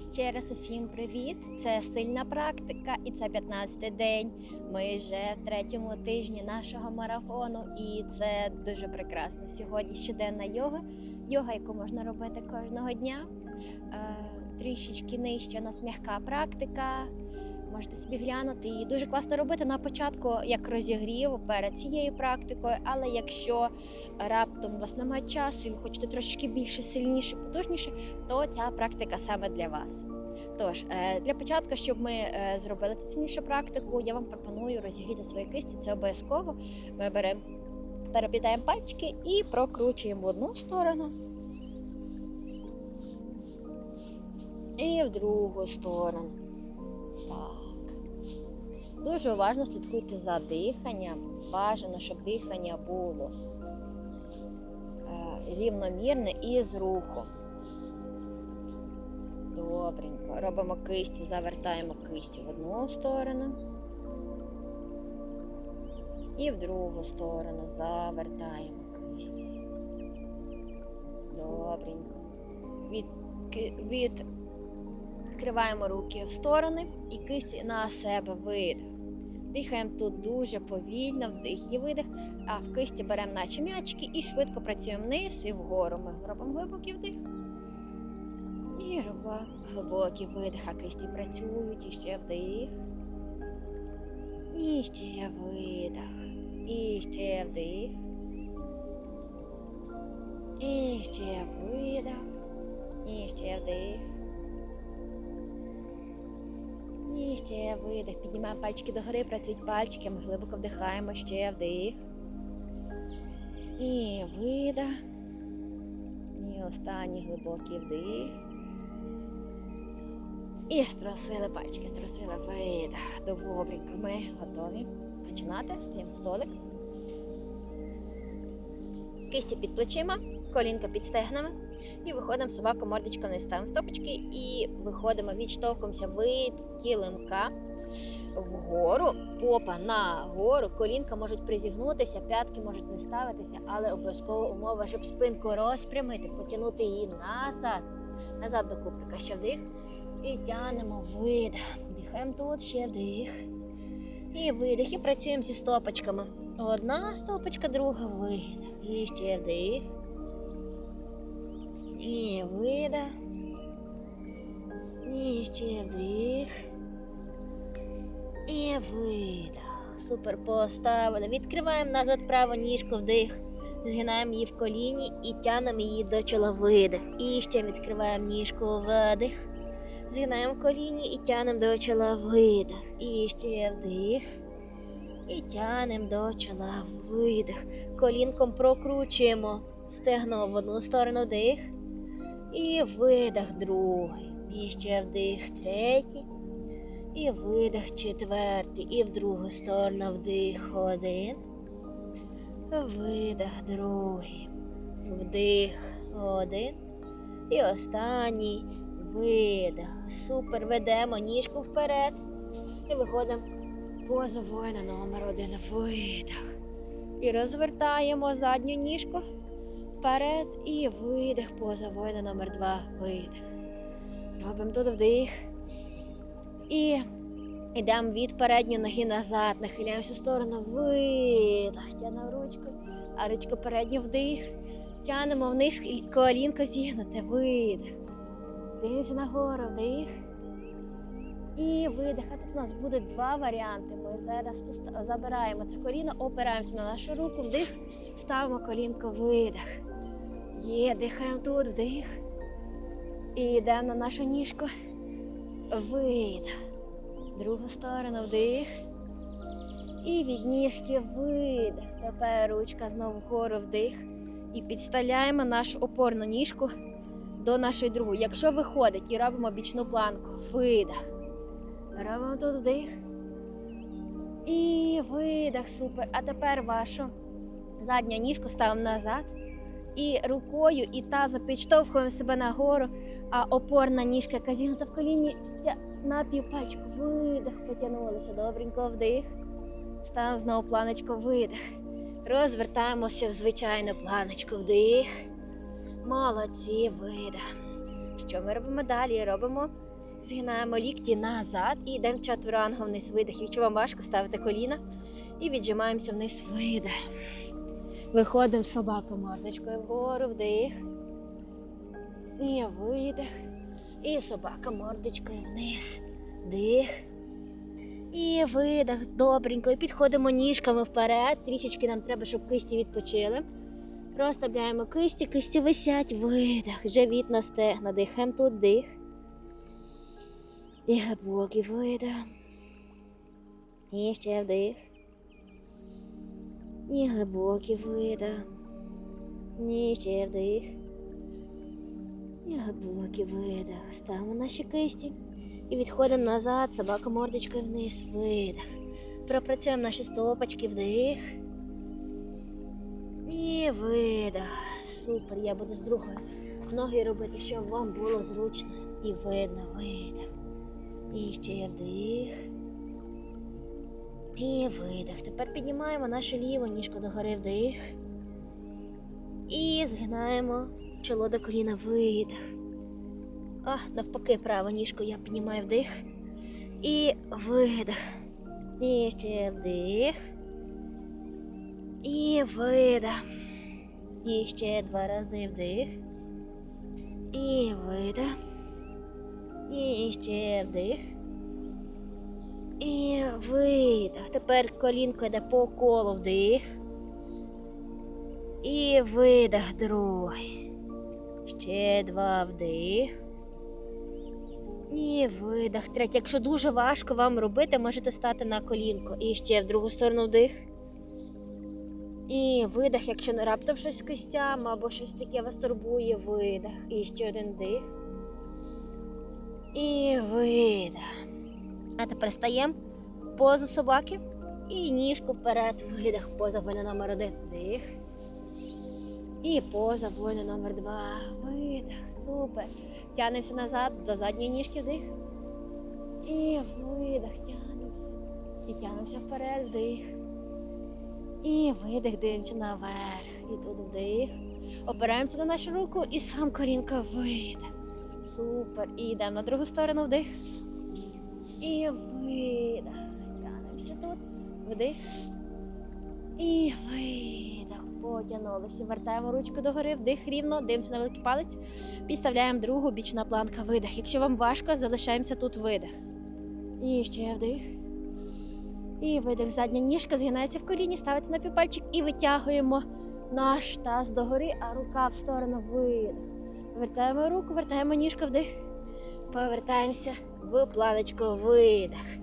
Ще раз усім привіт! Це сильна практика, і це 15-й день. Ми вже в третьому тижні нашого марафону, і це дуже прекрасно. Сьогодні щоденна йога, йога, яку можна робити кожного дня. Е, трішечки нижче у нас м'яка практика. Можете собі глянути. Її дуже класно робити на початку, як розігрів перед цією практикою. Але якщо раптом у вас немає часу і ви хочете трошечки більше, сильніше, потужніше, то ця практика саме для вас. Тож, е, для початку, щоб ми е, зробили цю сильнішу практику, я вам пропоную розігріти свої кисті. Це обов'язково. Ми беремо, переплітаємо пальчики і прокручуємо в одну сторону. І в другу сторону. Дуже уважно слідкуйте за диханням. Бажано, щоб дихання було е, рівномірне і з рухом. Добренько. Робимо кисті, завертаємо кисті в одну сторону. І в другу сторону завертаємо кисті. Добренько. Від, відкриваємо руки в сторони і кисті на себе видих. Дихаємо тут дуже повільно, вдих і видих, а в кисті беремо наче м'ячики і швидко працюємо вниз і вгору. Ми робимо глибокий вдих. І робимо глибокий видих, а кисті працюють, і ще вдих. І ще видих. І ще вдих. І ще видих. І ще вдих. І ще видих. Піднімаємо пальчики догори, працюють пальчиками, глибоко вдихаємо, ще вдих. І видих. І останній глибокий вдих. І струсили пальчики, струсили видих. Добренько. Ми готові починати. Стаємо столик. Кисті під плечима, колінка під стегнами. І виходимо собаку мордочком вниз, ставимо стопочки і виходимо, відштовхуємося від килимка вгору, попа нагору, колінка можуть призігнутися, п'ятки можуть не ставитися, але обов'язково умова, щоб спинку розпрямити, потягнути її назад, назад до куприка. Ще вдих. І тянемо видих. Дихаємо тут, ще вдих. І видих. І працюємо зі стопочками. Одна стопочка, друга видих. І ще вдих. І видих. І ще вдих. І видих. Супер поставили. Відкриваємо назад праву ніжку вдих. Згинаємо її в коліні і тянемо її до чола видих. І ще відкриваємо ніжку видих. Згинаємо в коліні і тянемо до чола видих. І ще вдих. І тянемо до чола видих. Колінком прокручуємо стегно в одну сторону вдих. І видих другий. І ще вдих третій. І видих четвертий. І в другу сторону вдих один. Видих другий. Вдих один. І останній видих. Супер. Ведемо ніжку вперед. І виходимо поза воїна номер один. Видих. І розвертаємо задню ніжку вперед. І видих поза воїна номер два. Видих. Робимо тут вдих. І йдемо від передньої ноги назад. Нахиляємося в сторону. Видих. Тянемо ручку. А ручку передню вдих. Тянемо вниз колінко зігнуте. Видих. Дивимося нагору, вдих. І видих. А тут у нас буде два варіанти. Ми зараз забираємо це коліно, опираємося на нашу руку, вдих, ставимо колінко, видих. Є, дихаємо тут, вдих. І йдемо на нашу ніжку. Видих. Другу сторону вдих. І від ніжки видих. Тепер ручка знову вгору вдих. І підставляємо нашу опорну ніжку до нашої другої. Якщо виходить і робимо бічну планку, видих. Робимо тут вдих. І видих, супер. А тепер вашу задню ніжку ставимо назад. І рукою і тазом підштовхуємо себе нагору, а опорна ніжка, яка зігнута в коліні, на півпальчику. Видих, потягнулися. Добренько вдих. Ставимо знову планочку, видих. Розвертаємося в звичайну планочку, вдих. Молодці, видих. Що ми робимо далі? Робимо, згинаємо лікті назад і йдемо чатуранго вниз видих. Якщо вам важко, ставите коліна і віджимаємося вниз видих. Виходимо собака мордочкою вгору, вдих. І видих. І собака мордочкою вниз. Дих. І видих. Добренько. І підходимо ніжками вперед. Трішечки нам треба, щоб кисті відпочили. Розставляємо кисті, кисті висять, видих. Живіт на стегна. Дихаємо тут дих. І глибокий видих. І ще вдих. І глибокий видих. І ще вдих. І глибокий видих. Ставимо наші кисті. І відходимо назад, собака мордочкою вниз, видих. Пропрацюємо наші стопочки, вдих. І видих. Супер. Я буду з другої ноги робити, щоб вам було зручно і видно. Видих. І ще вдих. І видих. Тепер піднімаємо нашу ліву ніжку догори вдих. І згинаємо чоло до коліна видих. А, навпаки, праву ніжку я піднімаю вдих. І видих. І ще вдих. І видих. І ще два рази вдих. І видих. І ще вдих. І видих. Тепер колінко йде по колу вдих. І видих другий. Ще два вдих. І видих. Третій. Якщо дуже важко вам робити, можете стати на колінко. І ще в другу сторону вдих. І видих, якщо не раптом щось з костями або щось таке вас турбує, видих. І ще один вдих. І видих. А тепер стаємо в позу собаки. І ніжку вперед. Видих. Поза воїна номер один. Вдих. І поза воїна номер два. Видих. Супер. Тянемося назад до задньої ніжки вдих. І видих, тянемося. І тянемося вперед, вдих. І видих, дивимося наверх. І тут вдих. Опираємося на нашу руку і ставимо колінка видих. Супер. І йдемо на другу сторону вдих. І видих. Тут. Вдих. І видих. Потягнулися. Вертаємо ручку догори, вдих рівно, дивимося на великий палець. Підставляємо другу бічна планка, видих. Якщо вам важко, залишаємося тут видих. І ще вдих. І видих. Задня ніжка згинається в коліні, ставиться на півпальчик і витягуємо наш таз догори, а рука в сторону видих. Вертаємо руку, вертаємо ніжку вдих. Повертаємося в планочку видих.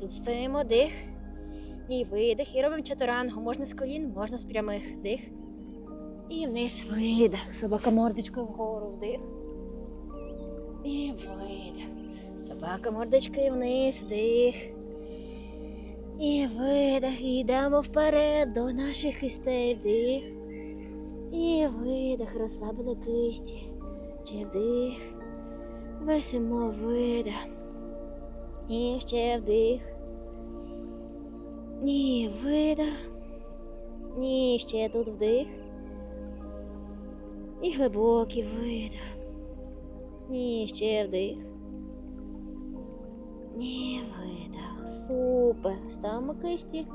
Тут стоїмо дих. І видих. І робимо чатурангу. Можна з колін, можна з прямих. Дих. І вниз видих. Собака мордочкою вгору вдих. І видих. Собака мордочкою вниз, вдих. І видих. І йдемо вперед до наших кистей. Вдих. І видих. Розслабили кисті. Ще вдих. Весимо видих. І ще вдих. Ні, видих. Ні, ще тут вдих. І глибокий видих. Ні, ще вдих. Ні, видих. Супер. Ставимо кисті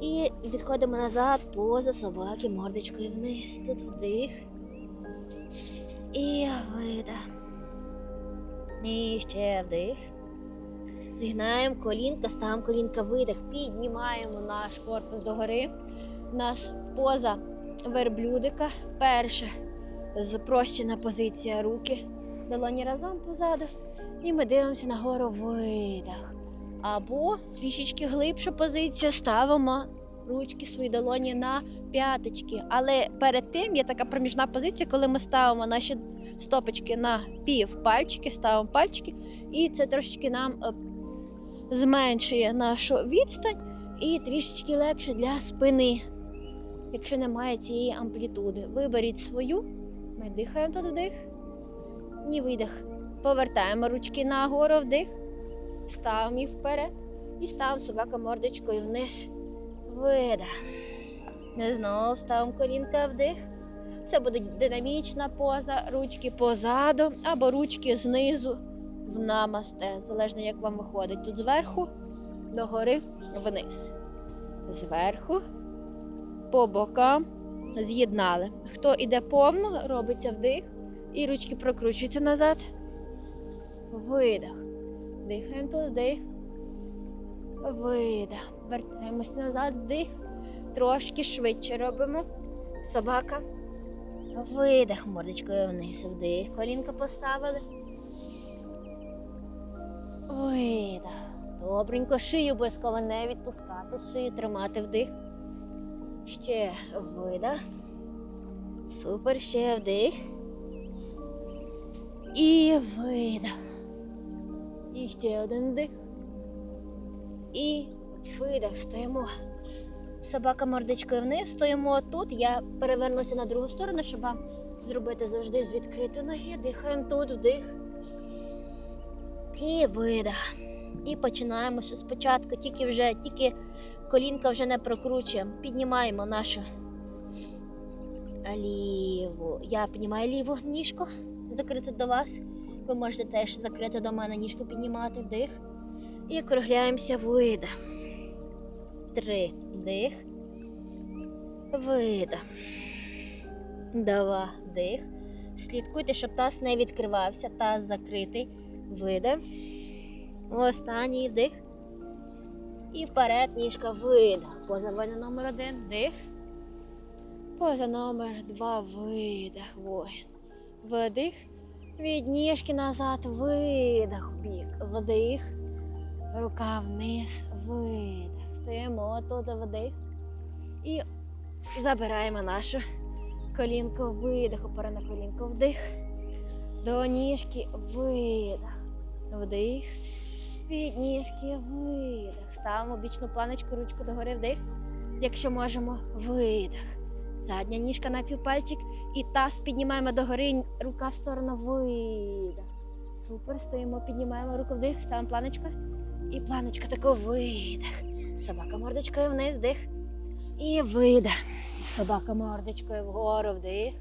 і відходимо назад поза собаки мордочкою вниз. Тут вдих. І видих. І ще вдих. Згинаємо колінка, ставимо колінка видих, піднімаємо наш корпус догори. У нас поза верблюдика. Перше спрощена позиція руки. Долоні разом позаду. І ми дивимося нагору видих. Або трішечки глибша позиція ставимо ручки свої долоні на п'яточки. Але перед тим є така проміжна позиція, коли ми ставимо наші стопочки на пів пальчики, ставимо пальчики, і це трошечки нам е, зменшує нашу відстань і трішечки легше для спини, якщо немає цієї амплітуди. Виберіть свою. Ми дихаємо тут вдих і видих. Повертаємо ручки нагору вдих, ставимо їх вперед і ставимо собака мордочкою вниз. Видих. Знову ставимо колінка вдих. Це буде динамічна поза, ручки позаду або ручки знизу в намасте, залежно як вам виходить. Тут зверху, догори, вниз. Зверху, по бокам з'єднали. Хто іде повно, робиться вдих, і ручки прокручуються назад. Видих. Дихаємо тут вдих. Видих. Вертаємось назад, вдих. Трошки швидше робимо. Собака. Видих мордочкою вниз, вдих. Колінка поставили. Видих. Добренько, шию обов'язково не відпускати, шию тримати вдих. Ще видих. Супер, ще вдих. І видих. І ще один вдих. І видих. Стоїмо. Собака мордочкою вниз. Стоїмо тут. Я перевернуся на другу сторону, щоб вам зробити завжди з відкритої ноги. Дихаємо тут, вдих. І видих. І починаємо спочатку, тільки вже, тільки колінка вже не прокручуємо. Піднімаємо нашу ліву. Я піднімаю ліву ніжку, закриту до вас. Ви можете теж закрито до мене ніжку піднімати, вдих. І округляємося видих. Три. Вдих. Видих. Два. Вдих. Слідкуйте, щоб таз не відкривався. Таз закритий. Видих. Останній вдих. І вперед ніжка видих. Поза номер один. Вдих. Поза номер два. Видих. Воїн. Вдих. Від ніжки назад. Видих. Бік. Вдих. Рука вниз. Видих. Стоїмо тут вдих. І забираємо нашу колінку. Видих. Опора на колінку. Вдих. До ніжки. Видих. Вдих. Від ніжки. Видих. Ставимо бічну планочку, ручку догори вдих. Якщо можемо, видих. Задня ніжка на півпальчик. І таз піднімаємо догори, рука в сторону видих. Супер, стоїмо, піднімаємо руку вдих, ставимо планочку. І планочка тако видих. Собака мордочкою вниз, вдих. І видих. Собака мордочкою вгору вдих.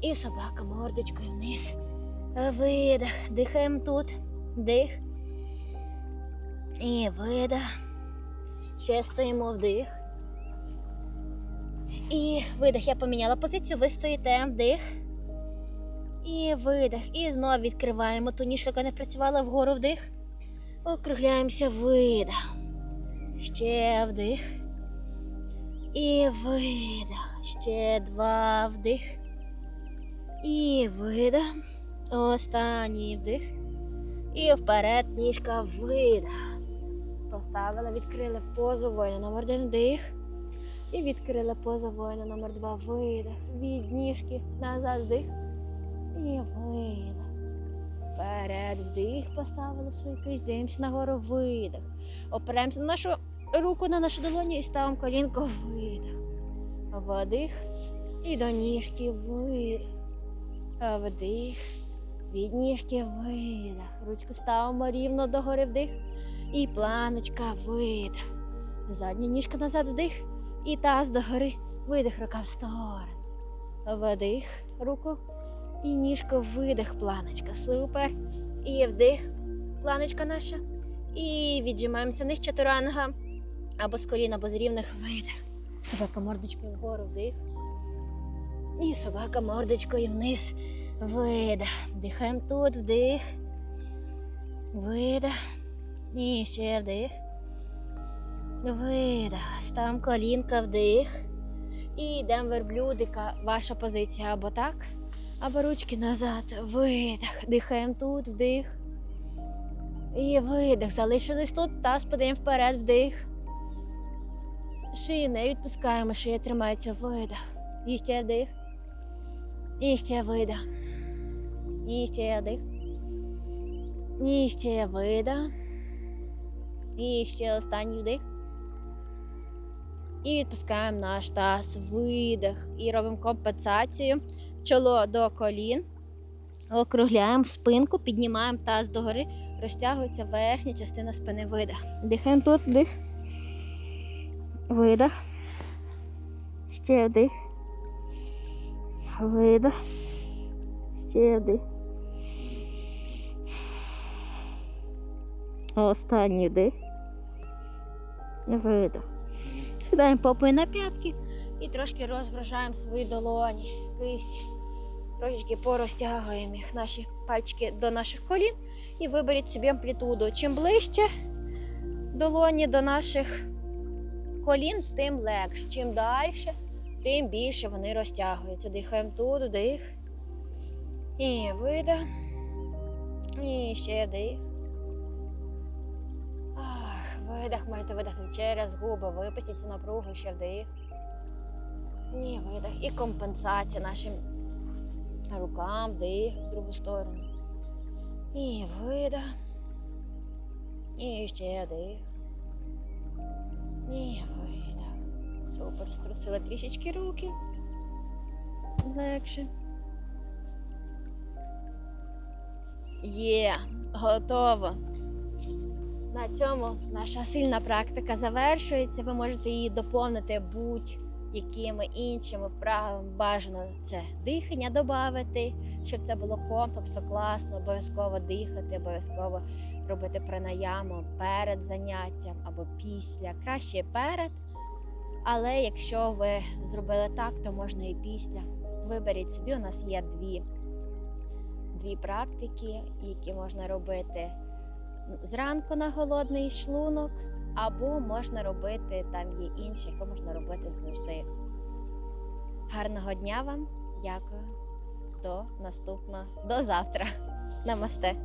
І собака мордочкою вниз. Видих. Дихаємо тут. Вдих. І видих. Ще стоїмо вдих. І видих. Я поміняла позицію. Ви стоїте, вдих. І видих. І знову відкриваємо ту ніжку, яка не працювала вгору вдих. Округляємося, видих. Ще вдих. І видих. Ще два вдих. І видих. Останній вдих. І вперед ніжка видих. Поставили, відкрили позу воїна номер один вдих. І відкрили позу воїна номер два видих. Від ніжки назад вдих. І видих. Вперед, вдих, поставили свою кисть, дивимося нагору, видих. Опираємося на нашу руку на нашу долоню і ставимо колінко, видих. Вдих. І до ніжки видих. Вдих. Від ніжки видих. Ручку ставимо рівно догори вдих. І планочка видих. Задня ніжка назад вдих. І таз догори. Видих, рука в сторону. Вдих, руку. І ніжко видих, планочка. Супер. І вдих, планочка наша. І віджимаємося вниз чатуранга. Або з колін, або з рівних видих. Собака мордочкою вгору вдих. І собака мордочкою вниз. Видих. Вдихаємо тут, вдих. Видих. І ще вдих. Видих. Ставимо колінка вдих. І йдемо верблюдика. Ваша позиція або так, або ручки назад. Видих. Дихаємо тут, вдих. І видих. Залишились тут. Таз подаємо вперед, вдих. Шию не відпускаємо, шия тримається видих. І ще вдих. І ще видих. І ще вдих. І ще видих. І ще останній вдих. І відпускаємо наш таз, видих. І робимо компенсацію. Чоло до колін. Округляємо спинку, піднімаємо таз догори, розтягується верхня частина спини. Видих. Дихаємо тут, вдих. Видих. Ще вдих. Видих. Ще вдих. Останній вдих. Видих. Сідаємо попою на п'ятки і трошки розгружаємо свої долоні, кисті. Трошечки порозтягуємо їх наші пальчики до наших колін і виберіть собі амплітуду. Чим ближче долоні до наших колін, тим легше. Чим далі, тим більше вони розтягуються. Дихаємо тут, вдих. І видих. І ще вдих. Ах, видих, можете видихнути через губи, випустіть цю напругу, ще вдих. І видих. І компенсація нашим рукам, вдих в другу сторону. І видих. І ще вдих. І видих. Супер, струсили трішечки руки. Легше. Є, готово. На цьому наша сильна практика завершується. Ви можете її доповнити будь-якими іншими вправами. Бажано це дихання додати, щоб це було комплексно, класно, обов'язково дихати, обов'язково робити пранаяму перед заняттям або після. Краще перед. Але якщо ви зробили так, то можна і після. Виберіть собі, у нас є дві, дві практики, які можна робити зранку на голодний шлунок, або можна робити, там є інші, яку можна робити завжди. Гарного дня вам, дякую. До наступного, до завтра. Намасте.